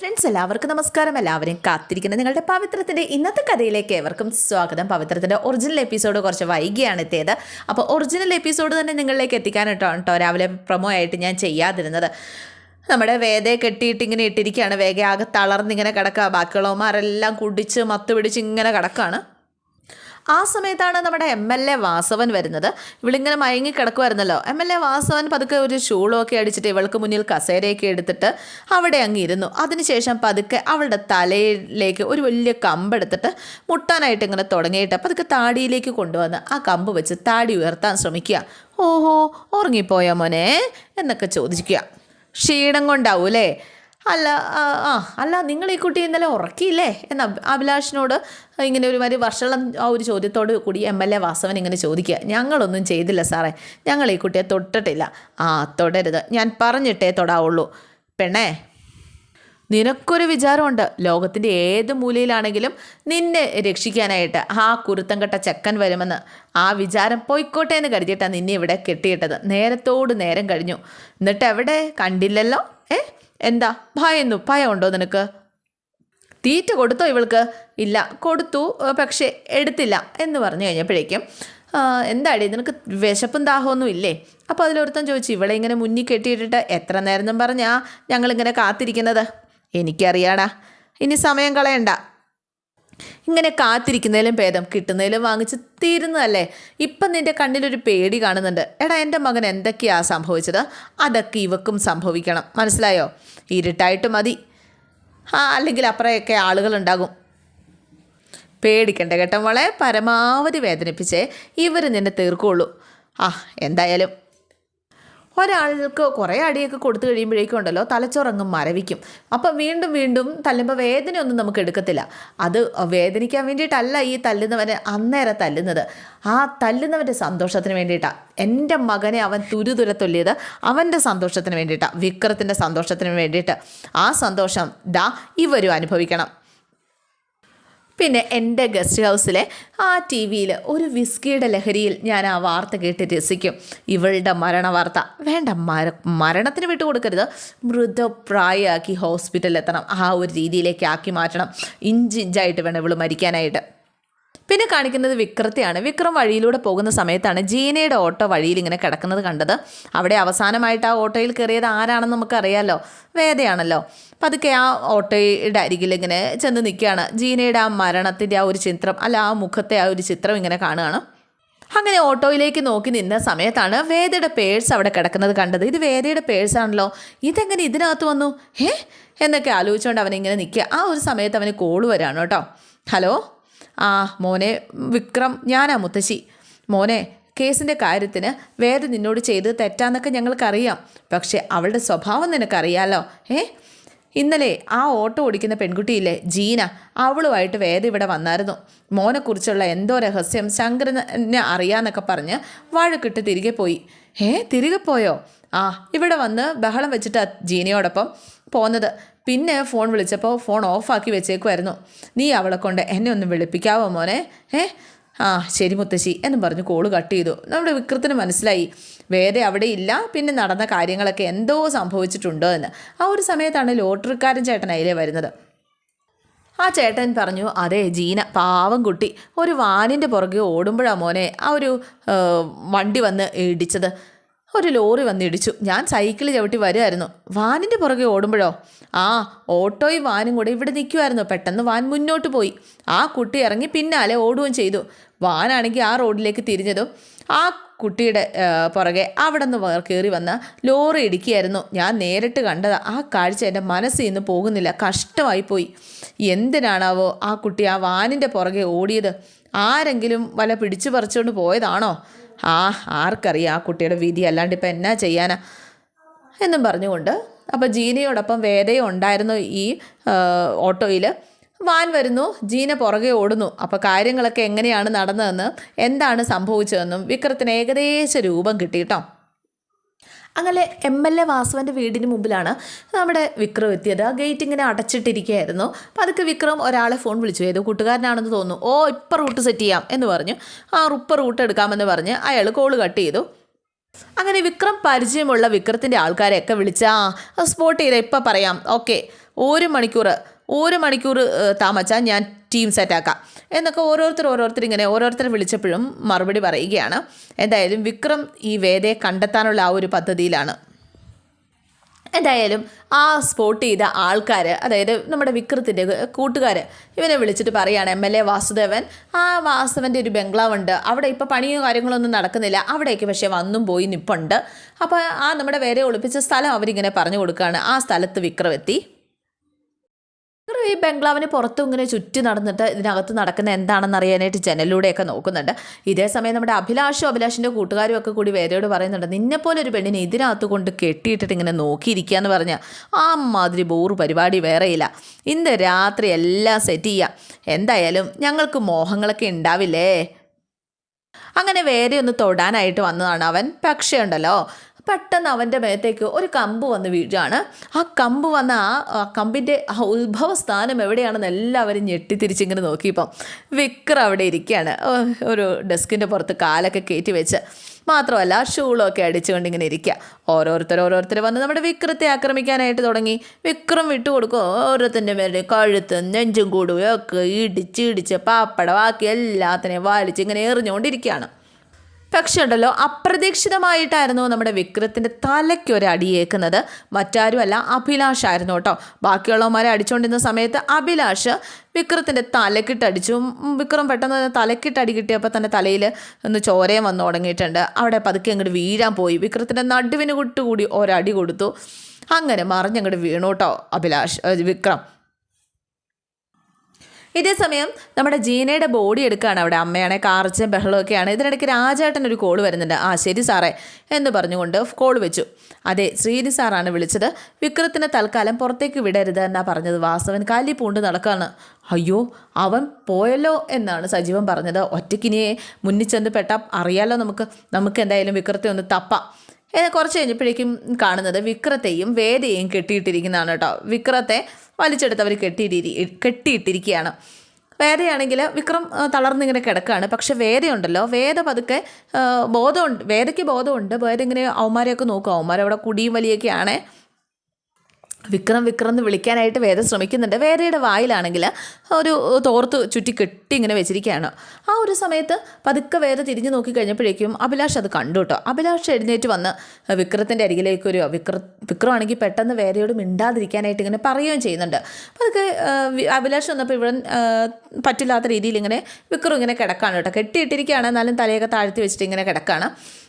Friends എല്ലാവർക്കും നമസ്കാരം. എല്ലാവരെയും കാത്തിരിക്കുന്ന നിങ്ങളുടെ പവിത്രത്തിന്റെ ഇന്നത്തെ കഥയിലേക്ക് ഏവർക്കും സ്വാഗതം. പവിത്രത്തിന്റെ ഒറിജിനൽ എപ്പിസോഡ് കുറച്ച് വൈകിയാണ് എത്തിയത്. അപ്പോൾ ഒറിജിനൽ എപ്പിസോഡ് തന്നെ നിങ്ങളിലേക്ക് എത്തിക്കാനായിട്ടോ കേട്ടോ രാവിലെ പ്രൊമോ ആയിട്ട് ഞാൻ ചെയ്യാതിരുന്നത്. നമ്മുടെ വേദയെ കെട്ടിയിട്ട് ഇങ്ങനെ ഇട്ടിരിക്കുകയാണ്. വേഗ ആകെ തളർന്നിങ്ങനെ കിടക്കുക. ബാക്കിയുള്ളവന്മാരെല്ലാം കുടിച്ച് മത്ത് പിടിച്ച് ഇങ്ങനെ കിടക്കുകയാണ്. ആ സമയത്താണ് നമ്മുടെ എം എൽ എ വാസവൻ വരുന്നത്. ഇവളിങ്ങനെ മയങ്ങി കിടക്കുമായിരുന്നല്ലോ എം എൽ എ വാസവൻ പതുക്കെ ഒരു ഷൂളൊക്കെ അടിച്ചിട്ട് ഇവൾക്ക് മുന്നിൽ കസേരയൊക്കെ എടുത്തിട്ട് അവിടെ അങ്ങ് ഇരുന്നു. അതിനുശേഷം പതുക്കെ അവളുടെ തലയിലേക്ക് ഒരു വലിയ കമ്പെടുത്തിട്ട് മുട്ടാനായിട്ട് ഇങ്ങനെ തുടങ്ങിയിട്ട് പതുക്കെ താടിയിലേക്ക് കൊണ്ടുവന്ന് ആ കമ്പ് വെച്ച് താടി ഉയർത്താൻ ശ്രമിക്കുക. ഓഹോ ഉറങ്ങിപ്പോയോ മോനെ? എന്നൊക്കെ ചോദിക്കുക. ക്ഷീണം കൊണ്ടാവൂലേ അല്ല ആ അല്ല നിങ്ങൾ ഈ കുട്ടി ഇന്നലെ ഉറക്കിയില്ലേ? എന്ന് അഭിലാഷിനോട് ഇങ്ങനെ ഒരു മാതിരി വർഷളം ആ ഒരു ചോദ്യത്തോട് കൂടി എം എൽ എ വാസവൻ ഇങ്ങനെ ചോദിക്കുക. ഞങ്ങളൊന്നും ചെയ്തില്ല സാറേ. ഞങ്ങൾ ഈ കുട്ടിയെ തൊട്ടിട്ടില്ല. ആ തൊടരുത്. ഞാൻ പറഞ്ഞിട്ടേ തൊടാവുള്ളൂ. പെണ്ണേ നിനക്കൊരു വിചാരമുണ്ട്. ലോകത്തിന്റെ ഏത് മൂലയിലാണെങ്കിലും നിന്നെ രക്ഷിക്കാനായിട്ട് ആ കുരുത്തം കെട്ട ചെക്കൻ വരുമെന്ന്. ആ വിചാരം പോയിക്കോട്ടെ എന്ന് കരുതിയിട്ടാണ് നിന്നെ ഇവിടെ കെട്ടിയിട്ടത്. നേരത്തോട് നേരം കഴിഞ്ഞു. എന്നിട്ട് എവിടെ കണ്ടില്ലല്ലോ? ഏ? എന്താ? ഭയന്നു. ഭയമുണ്ടോ നിനക്ക്? തീറ്റ കൊടുത്തോ ഇവൾക്ക്? ഇല്ല. കൊടുത്തു. പക്ഷെ എടുത്തില്ല എന്ന് പറഞ്ഞു കഴിഞ്ഞപ്പോഴേക്കും എന്താടി നിനക്ക് വിശപ്പും ദാഹമൊന്നും ഇല്ലേ? അപ്പോൾ അതിലൊരുത്തൻ ചോദിച്ചു ഇവളെ ഇങ്ങനെ മുന്നിൽ കെട്ടിയിട്ടിട്ട് എത്ര നേരം പറഞ്ഞാ ഞങ്ങളിങ്ങനെ കാത്തിരിക്കുന്നത്? എനിക്കറിയാടാ. ഇനി സമയം കളയണ്ട. ഇങ്ങനെ കാത്തിരിക്കുന്നതിലും ഭേദം കിട്ടുന്നതിലും വാങ്ങിച്ച് തീരുന്നതല്ലേ? ഇപ്പം നിന്റെ കണ്ണിലൊരു പേടി കാണുന്നുണ്ട്. എടാ എന്റെ മകൻ എന്തൊക്കെയാ സംഭവിച്ചത്? അതൊക്കെ ഇവക്കും സംഭവിക്കണം. മനസ്സിലായോ? ഇരുട്ടായിട്ട് മതി. ആ അല്ലെങ്കിൽ അപ്പുറമൊക്കെ ആളുകളുണ്ടാകും. പേടിക്കണ്ട കേട്ടോ മോളെ. പരമാവധി വേദനിപ്പിച്ചേ. ഇവർ നിന്നെ തീർക്കുള്ളൂ. ആ എന്തായാലും ഒരാൾക്ക് കുറേ അടിയൊക്കെ കൊടുത്തു കഴിയുമ്പോഴേക്കും ഉണ്ടല്ലോ തലച്ചോറങ്ങും മരവിക്കും. അപ്പം വീണ്ടും വീണ്ടും തല്ലുമ്പോൾ വേദനയൊന്നും നമുക്ക് എടുക്കത്തില്ല. അത് വേദനിക്കാൻ വേണ്ടിയിട്ടല്ല ഈ തല്ലുന്നവനെ അന്നേരം തല്ലുന്നത്. ആ തല്ലുന്നവന്റെ സന്തോഷത്തിന് വേണ്ടിയിട്ടാണ് എന്റെ മകനെ അവൻ തുരുതുര തൊല്ലിയത് അവന്റെ സന്തോഷത്തിന് വേണ്ടിയിട്ടാണ് വിക്രത്തിന്റെ സന്തോഷത്തിന് വേണ്ടിയിട്ട് ആ സന്തോഷം ദാ ഇവരും അനുഭവിക്കണം. പിന്നെ എന്റെ ഗസ്റ്റ് ഹൗസിലെ ആ ടി വിയിൽ ഒരു വിസ്കിയുടെ ലഹരിയിൽ ഞാൻ ആ വാർത്ത കേട്ട് രസിക്കും. ഇവളുടെ മരണ വാർത്ത വേണ്ട മര മരണത്തിന് വിട്ടു കൊടുക്കരുത് മൃതപ്രായമാക്കി ഹോസ്പിറ്റലിൽ എത്തണം ആ ഒരു രീതിയിലേക്ക് ആക്കി മാറ്റണം. ഇഞ്ചിഞ്ചായിട്ട് വേണം ഇവൾ മരിക്കാനായിട്ട്. പിന്നെ കാണിക്കുന്നത് വിക്രത്തെയാണ്. വിക്രം വഴിയിലൂടെ പോകുന്ന സമയത്താണ് ജീനയുടെ ഓട്ടോ വഴിയിൽ ഇങ്ങനെ കിടക്കുന്നത് കണ്ടത്. അവിടെ അവസാനമായിട്ട് ആ ഓട്ടോയിൽ കയറിയത് ആരാണെന്ന് നമുക്കറിയാലോ? വേദയാണല്ലോ. അപ്പം അതൊക്കെ ആ ഓട്ടോയുടെ അരികിൽ ഇങ്ങനെ ചെന്ന് നിൽക്കുകയാണ്. ജീനയുടെ ആ മരണത്തിന്റെ ആ ഒരു ചിത്രം അല്ല ആ മുഖത്തെ ആ ഒരു ചിത്രം ഇങ്ങനെ കാണുകയാണ്. അങ്ങനെ ഓട്ടോയിലേക്ക് നോക്കി നിന്ന സമയത്താണ് വേദയുടെ പേഴ്സ് അവിടെ കിടക്കുന്നത് കണ്ടത്. ഇത് വേദയുടെ പേഴ്സാണല്ലോ ഇതെങ്ങനെ ഇതിനകത്ത് വന്നു? ഏ എന്നൊക്കെ ആലോചിച്ചുകൊണ്ട് അവനിങ്ങനെ നിൽക്കുക. ആ ഒരു സമയത്ത് അവന് കോൾ വരാണ് കേട്ടോ. ഹലോ? ആ മോനെ വിക്രം ഞാനാ മുത്തശ്ശി. മോനെ കേസിന്റെ കാര്യത്തിന് വേദ നിന്നോട് ചെയ്ത് തെറ്റാന്നൊക്കെ ഞങ്ങൾക്കറിയാം. പക്ഷേ അവളുടെ സ്വഭാവം നിനക്കറിയാലോ? ഏ ഇന്നലെ ആ ഓട്ടോ ഓടിക്കുന്ന പെൺകുട്ടിയില്ലേ ജീന അവളുമായിട്ട് വേദ ഇവിടെ വന്നായിരുന്നു. മോനെക്കുറിച്ചുള്ള എന്തോ രഹസ്യം ശങ്കരനെ അറിയാന്നൊക്കെ പറഞ്ഞ് വഴക്കിട്ട് തിരികെ പോയി. ഏ തിരികെ പോയോ? ആ ഇവിടെ വന്ന് ബഹളം വെച്ചിട്ട് ജീനയോടൊപ്പം. പോന്നത്. പിന്നെ ഫോൺ വിളിച്ചപ്പോൾ ഫോൺ ഓഫാക്കി വെച്ചേക്കുമായിരുന്നു നീ അവളെ കൊണ്ട് എന്നെ ഒന്ന് വിളിപ്പിക്കാവോ മോനെ? ഏ? ആ ശരി മുത്തശ്ശി എന്ന് പറഞ്ഞ് കോൾ കട്ട് ചെയ്തു. നമ്മുടെ വിക്രത്തിന് മനസ്സിലായി. വേറെ അവിടെ ഇല്ല. പിന്നെ നടന്ന കാര്യങ്ങളൊക്കെ എന്തോ സംഭവിച്ചിട്ടുണ്ടോ എന്ന്. ആ ഒരു സമയത്താണ് ലോട്ടറിക്കാരൻ ചേട്ടൻ അതിലേ വരുന്നത്. ആ ചേട്ടൻ പറഞ്ഞു അതെ ജീന പാവം കുട്ടി. ഒരു വാനിന്റെ പുറകെ ഓടുമ്പോഴാണ് മോനെ ആ ഒരു വണ്ടി വന്ന് ഇടിച്ചത്. ഒരു ലോറി വന്ന് ഇടിച്ചു ഞാൻ സൈക്കിൾ ചവിട്ടി വരുമായിരുന്നു വാനിന്റെ പുറകെ ഓടുമ്പോഴോ? ആ ഓട്ടോയും വാനും കൂടെ ഇവിടെ നിൽക്കുമായിരുന്നു പെട്ടെന്ന് വാൻ മുന്നോട്ട് പോയി. ആ കുട്ടി ഇറങ്ങി പിന്നാലെ ഓടുകയും ചെയ്തു. വാനാണെങ്കിൽ ആ റോഡിലേക്ക് തിരിഞ്ഞതും ആ കുട്ടിയുടെ പുറകെ അവിടെ നിന്ന് കയറി വന്ന ലോറി ഇടിക്കുകയായിരുന്നു. ഞാൻ നേരിട്ട് കണ്ടത്. ആ കാഴ്ച എന്റെ മനസ്സിൽ നിന്ന് പോകുന്നില്ല. കഷ്ടമായി പോയി. എന്തിനാണാവോ ആ കുട്ടി ആ വാനിന്റെ പുറകെ ഓടിയത്? ആരെങ്കിലും വല പിടിച്ചു പറിച്ചുകൊണ്ട് പോയതാണോ? ആ ആർക്കറിയാം ആ കുട്ടിയുടെ വിധി. അല്ലാണ്ട് ഇപ്പം എന്നാ ചെയ്യാനാ? എന്നും പറഞ്ഞുകൊണ്ട് അപ്പോൾ ജീനയോടൊപ്പം വേദയും ഉണ്ടായിരുന്നു ഈ ഓട്ടോയിൽ വാൻ വരുന്നു ജീന പുറകെ ഓടുന്നു. അപ്പോൾ കാര്യങ്ങളൊക്കെ എങ്ങനെയാണ് നടന്നതെന്ന് എന്താണ് സംഭവിച്ചതെന്നും വിക്രത്തിന് ഏകദേശ രൂപം കിട്ടിയിട്ടോ അങ്ങനെ എം എൽ എ വാസുവിന്റെ വീടിന് മുമ്പിലാണ് നമ്മുടെ വിക്രം എത്തിയത്. ആ ഗേറ്റ് ഇങ്ങനെ അടച്ചിട്ടിരിക്കുകയായിരുന്നു. അപ്പോൾ അതൊക്കെ വിക്രം ഒരാളെ ഫോൺ വിളിച്ചു. ഏതോ കൂട്ടുകാരനാണെന്ന് തോന്നുന്നു. ഓ ഇപ്പം റൂട്ട് സെറ്റ് ചെയ്യാം എന്ന് പറഞ്ഞു. ആ ഇപ്പം റൂട്ട് എടുക്കാമെന്ന് പറഞ്ഞ് അയാൾ കോൾ കട്ട് ചെയ്തു. അങ്ങനെ വിക്രം പരിചയമുള്ള വിക്രത്തിന്റെ ആൾക്കാരെയൊക്കെ വിളിച്ച് ആ സ്പോട്ട് ചെയ്ത് ഇപ്പം പറയാം. ഓക്കെ ഒരു മണിക്കൂർ ഒരു മണിക്കൂർ താമസിച്ചാൽ ഞാൻ ടീം സെറ്റാക്കാം. എന്നൊക്കെ ഓരോരുത്തർ ഓരോരുത്തർ ഇങ്ങനെ ഓരോരുത്തർ വിളിച്ചപ്പോഴും മറുപടി പറയുകയാണ്. എന്തായാലും വിക്രം ഈ വേദയെ കണ്ടെത്താനുള്ള ആ ഒരു പദ്ധതിയിലാണ്. എന്തായാലും ആ സ്പോട്ട് ചെയ്ത ആൾക്കാർ അതായത് നമ്മുടെ വിക്രത്തിന്റെ കൂട്ടുകാർ ഇവനെ വിളിച്ചിട്ട് പറയുകയാണ് എം എൽ എ വാസുദേവൻ ആ വാസുദേവന്റെ ഒരു ബംഗ്ലാവുണ്ട്. അവിടെ ഇപ്പോൾ പണിയോ കാര്യങ്ങളൊന്നും നടക്കുന്നില്ല. അവിടേക്ക് പക്ഷേ വന്നും പോയി നിപ്പുണ്ട്. അപ്പോൾ ആ നമ്മുടെ വേറെ ഒളിപ്പിച്ച സ്ഥലം അവരിങ്ങനെ പറഞ്ഞു കൊടുക്കുകയാണ് ആ സ്ഥലത്ത് വിക്രം എത്തി. വിക്രം ഈ ബംഗ്ലാവിന് പുറത്തും ഇങ്ങനെ ചുറ്റി നടന്നിട്ട് ഇതിനകത്ത് നടക്കുന്ന എന്താണെന്ന് അറിയാനായിട്ട് ജനലിലൂടെയൊക്കെ നോക്കുന്നുണ്ട്. ഇതേ സമയം നമ്മുടെ അഭിലാഷും അഭിലാഷിന്റെ കൂട്ടുകാരും ഒക്കെ കൂടി വേരയോട് പറയുന്നുണ്ട് നിന്നെപ്പോലെ ഒരു പെണ്ണിനെ ഇതിനകത്ത് കൊണ്ട് കെട്ടിയിട്ടിട്ട് ഇങ്ങനെ നോക്കിയിരിക്കുക എന്ന് പറഞ്ഞാൽ ആ മാതിരി ബോറ് പരിപാടി വേറെയില്ല. ഇന്ന് രാത്രി എല്ലാം സെറ്റ് ചെയ്യാം. എന്തായാലും ഞങ്ങൾക്ക് മോഹങ്ങളൊക്കെ ഉണ്ടാവില്ലേ അങ്ങനെ വേറെ ഒന്ന് തൊടാനായിട്ട് വന്നതാണ് അവൻ. പക്ഷേ ഉണ്ടല്ലോ പെട്ടെന്ന് അവന്റെ മേത്തേക്ക് ഒരു കമ്പ് വന്ന് വീഴാണ്. ആ കമ്പ് വന്ന ആ കമ്പിന്റെ ആ ഉത്ഭവ സ്ഥാനം എവിടെയാണെന്ന് എല്ലാവരും ഞെട്ടിത്തിരിച്ചിങ്ങനെ നോക്കിയപ്പം വിക്രം അവിടെ ഇരിക്കുകയാണ്. ഒരു ഡെസ്കിന്റെ പുറത്ത് കാലൊക്കെ കയറ്റി വെച്ച്. മാത്രമല്ല ഷൂളൊക്കെ അടിച്ചുകൊണ്ട് ഇങ്ങനെ ഇരിക്കുക. ഓരോരുത്തർ ഓരോരുത്തർ വന്ന് നമ്മുടെ വിക്രത്തെ ആക്രമിക്കാനായിട്ട് തുടങ്ങി. വിക്രം വിട്ടുകൊടുക്കും ഓരോരുത്തന്റെ മേലെ കഴുത്ത് നെഞ്ചും കൂടുകയൊക്കെ ഇടിച്ച് ഇടിച്ച് പാപ്പട ബാക്കി എല്ലാത്തിനെയും വലിച്ച് ഇങ്ങനെ എറിഞ്ഞുകൊണ്ടിരിക്കുകയാണ്. പക്ഷെ ഉണ്ടല്ലോ അപ്രതീക്ഷിതമായിട്ടായിരുന്നു നമ്മുടെ വിക്രത്തിന്റെ തലയ്ക്ക് ഒരു അടിയേക്കുന്നത് മറ്റാരുമല്ല അഭിലാഷ് ആയിരുന്നു കേട്ടോ. ബാക്കിയുള്ളവന്മാരെ അടിച്ചുകൊണ്ടിരുന്ന സമയത്ത് അഭിലാഷ് വിക്രത്തിന്റെ തലക്കിട്ടടിച്ചു വിക്രം പെട്ടെന്ന് തലക്കിട്ട് അടി കിട്ടിയപ്പോൾ തന്നെ തലയിൽ ഒന്ന് ചോരയും വന്നു തുടങ്ങിയിട്ടുണ്ട്. അവിടെ പതുക്കെ അങ്ങോട്ട് വീഴാൻ പോയി. വിക്രത്തിന്റെ നടുവിന് കൂടി ഒരടി കൊടുത്തു. അങ്ങനെ മറിഞ്ഞങ്ങോട്ട് വീണു കേട്ടോ അഭിലാഷ് വിക്രം. ഇതേ സമയം നമ്മുടെ ജീനയുടെ ബോഡി എടുക്കുകയാണ് അവിടെ അമ്മയാണെ കാർച്ച ബഹളമൊക്കെയാണ് ഇതിനിടയ്ക്ക് രാജേട്ടൻ ഒരു കോൾ വരുന്നുണ്ട്. ആ ശരി സാറേ എന്ന് പറഞ്ഞുകൊണ്ട് കോൾ വെച്ചു. അതെ ശ്രീനി സാറാണ് വിളിച്ചത്. വിക്രത്തിനെ തൽക്കാലം പുറത്തേക്ക് വിടരുത് എന്നാ പറഞ്ഞത്. വാസവൻ കാലി പൂണ്ട് നടക്കാണ്. അയ്യോ അവൻ പോയല്ലോ എന്നാണ് സജീവൻ പറഞ്ഞത്. ഒറ്റയ്ക്കിനിയെ മുന്നിൽ ചെന്ന് പെട്ടാൽ അറിയാലോ നമുക്ക്. നമുക്ക് എന്തായാലും വിക്രത്തെ ഒന്ന് തപ്പാം. ഏ, കുറച്ച് കഴിഞ്ഞപ്പോഴേക്കും കാണുന്നത് വിക്രത്തെയും വേദയെയും കെട്ടിയിട്ടിരിക്കുന്നതാണ് കേട്ടോ. വിക്രത്തെ വലിച്ചെടുത്ത് അവർ കെട്ടിയിട്ടിരി കെട്ടിയിട്ടിരിക്കുകയാണ്. വേദയാണെങ്കിൽ വിക്രം തളർന്നിങ്ങനെ കിടക്കുകയാണ്. പക്ഷെ വേദയുണ്ടല്ലോ. വേദ പതുക്കെ ബോധമുണ്ട്. വേദയ്ക്ക് ബോധമുണ്ട്. വേദ ഇങ്ങനെ അവന്മാരെയൊക്കെ നോക്കും. അവന്മാരവിടെ കുടിയും വലിയൊക്കെയാണ്. വിക്രം വിക്രം എന്ന് വിളിക്കാനായിട്ട് വേദ ശ്രമിക്കുന്നുണ്ട്. വേദയുടെ വായിലാണെങ്കിൽ ഒരു തോർത്ത് ചുറ്റി കെട്ടി ഇങ്ങനെ വെച്ചിരിക്കുകയാണ്. ആ ഒരു സമയത്ത് പതുക്കെ വേദ തിരിഞ്ഞു നോക്കി കഴിഞ്ഞപ്പോഴേക്കും അഭിലാഷ് അത് കണ്ടു കേട്ടോ. അഭിലാഷ് എഴുന്നേറ്റ് വന്ന് വിക്രത്തിന്റെ അരികിലേക്ക് ഒരു വിക്ര വിക്രമാണെങ്കിൽ പെട്ടെന്ന് വേദയോട് മിണ്ടാതിരിക്കാനായിട്ട് ഇങ്ങനെ പറയുകയും ചെയ്യുന്നുണ്ട്. അപ്പോൾ അതൊക്കെ അഭിലാഷ് വന്നപ്പോൾ ഇവിടെ പറ്റില്ലാത്ത രീതിയിൽ ഇങ്ങനെ വിക്രം ഇങ്ങനെ കിടക്കാണ് കേട്ടോ. കെട്ടിയിട്ടിരിക്കുകയാണ്. എന്നാലും തലയൊക്കെ താഴ്ത്തി വെച്ചിട്ട് ഇങ്ങനെ കിടക്കാണ്.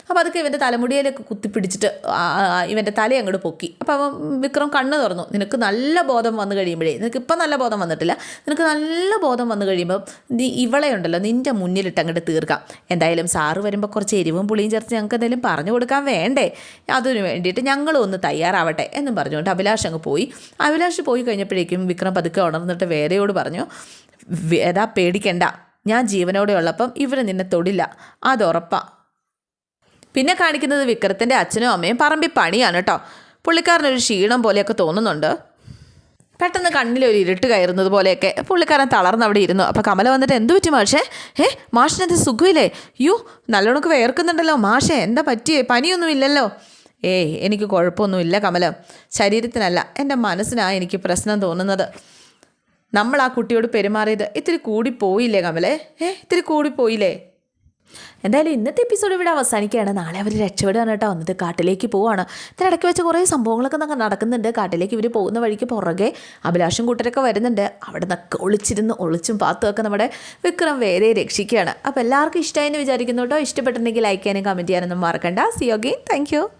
അപ്പോൾ അതൊക്കെ ഇവന്റെ തലമുടിയിലൊക്കെ കുത്തിപ്പിടിച്ചിട്ട് ഇവന്റെ തല അങ്ങോട്ട് പൊക്കി. അപ്പോൾ അവൻ വിക്രം കണ്ണ് തുറന്നു. നിനക്ക് നല്ല ബോധം വന്നു കഴിയുമ്പോഴേ നിനക്ക് ഇപ്പം നല്ല ബോധം വന്നിട്ടില്ല. നിനക്ക് നല്ല ബോധം വന്നു കഴിയുമ്പോൾ നീ ഇവളെ ഉണ്ടല്ലോ നിന്റെ മുന്നിലിട്ട് അങ്ങോട്ട് തീർക്കാം. എന്തായാലും സാറ് വരുമ്പോൾ കുറച്ച് എരിവും പുളിയും ചേർത്ത് ഞങ്ങൾക്ക് എന്തെങ്കിലും പറഞ്ഞു കൊടുക്കാൻ വേണ്ടേ. അതിന് വേണ്ടിയിട്ട് ഞങ്ങളും ഒന്ന് തയ്യാറാവട്ടെ എന്നും പറഞ്ഞുകൊണ്ട് അഭിലാഷ് അങ്ങ് പോയി. അഭിലാഷ് പോയി കഴിഞ്ഞപ്പോഴേക്കും വിക്രം പതുക്കെ ഉണർന്നിട്ട് വേറെയോട് പറഞ്ഞു വേദ പേടിക്കണ്ട. ഞാൻ ജീവനോടെ ഉള്ളപ്പം ഇവർ നിന്നെ തൊടില്ല. അതുറപ്പാ പിന്നെ കാണിക്കുന്നത് വിക്രത്തിന്റെ അച്ഛനും അമ്മയും പറമ്പി പണിയാണ് കേട്ടോ പുള്ളിക്കാരനൊരു ക്ഷീണം പോലെയൊക്കെ തോന്നുന്നുണ്ട്. പെട്ടെന്ന് കണ്ണിലൊരു ഇരുട്ട് കയറുന്നത് പോലെയൊക്കെ പുള്ളിക്കാരൻ തളർന്ന് അവിടെ ഇരുന്നു. അപ്പോൾ കമല വന്നിട്ട് എന്ത് പറ്റി മാഷേ? ഏ മാഷിനെന്ത് സുഖമില്ലേ? യു നല്ലോണക്ക് വേർക്കുന്നുണ്ടല്ലോ മാഷേ എന്താ പറ്റിയേ? പനിയൊന്നുമില്ലല്ലോ ഏയ് എനിക്ക് കുഴപ്പമൊന്നുമില്ല കമല. ശരീരത്തിനല്ല എന്റെ മനസ്സിനാണ് എനിക്ക് പ്രശ്നം തോന്നുന്നത്. നമ്മൾ ആ കുട്ടിയോട് പെരുമാറിയത് ഇത്തിരി കൂടിപ്പോയില്ലേ കമലേ? ഏ ഇത്തിരി കൂടിപ്പോയില്ലേ എന്തായാലും ഇന്നത്തെ എപ്പിസോഡ് ഇവിടെ അവസാനിക്കുകയാണ്. നാളെ അവർ രക്ഷപ്പെടുകയാണ് കേട്ടോ. എന്നിട്ട് കാട്ടിലേക്ക് പോവാണ്. ഇതിനിടയ്ക്ക് വെച്ച് കുറേ സംഭവങ്ങളൊക്കെ നടക്കുന്നുണ്ട്. കാട്ടിലേക്ക് ഇവർ പോകുന്ന വഴിക്ക് പുറകെ അഭിലാഷും കൂട്ടരൊക്കെ വരുന്നുണ്ട്. അവിടെ നിന്നൊക്കെ ഒളിച്ചിരുന്ന് ഒളിച്ചും പാത്തുമൊക്കെ നമ്മുടെ വിക്രം വേറെ രക്ഷിക്കുകയാണ്. അപ്പോൾ എല്ലാവർക്കും ഇഷ്ടമായി എന്ന് വിചാരിക്കുന്നു കേട്ടോ. ഇഷ്ടപ്പെട്ടിട്ടുണ്ടെങ്കിൽ ലൈക്ക് ചെയ്യാനും കമന്റ് ചെയ്യാനൊന്നും മറക്കണ്ട. C okay thank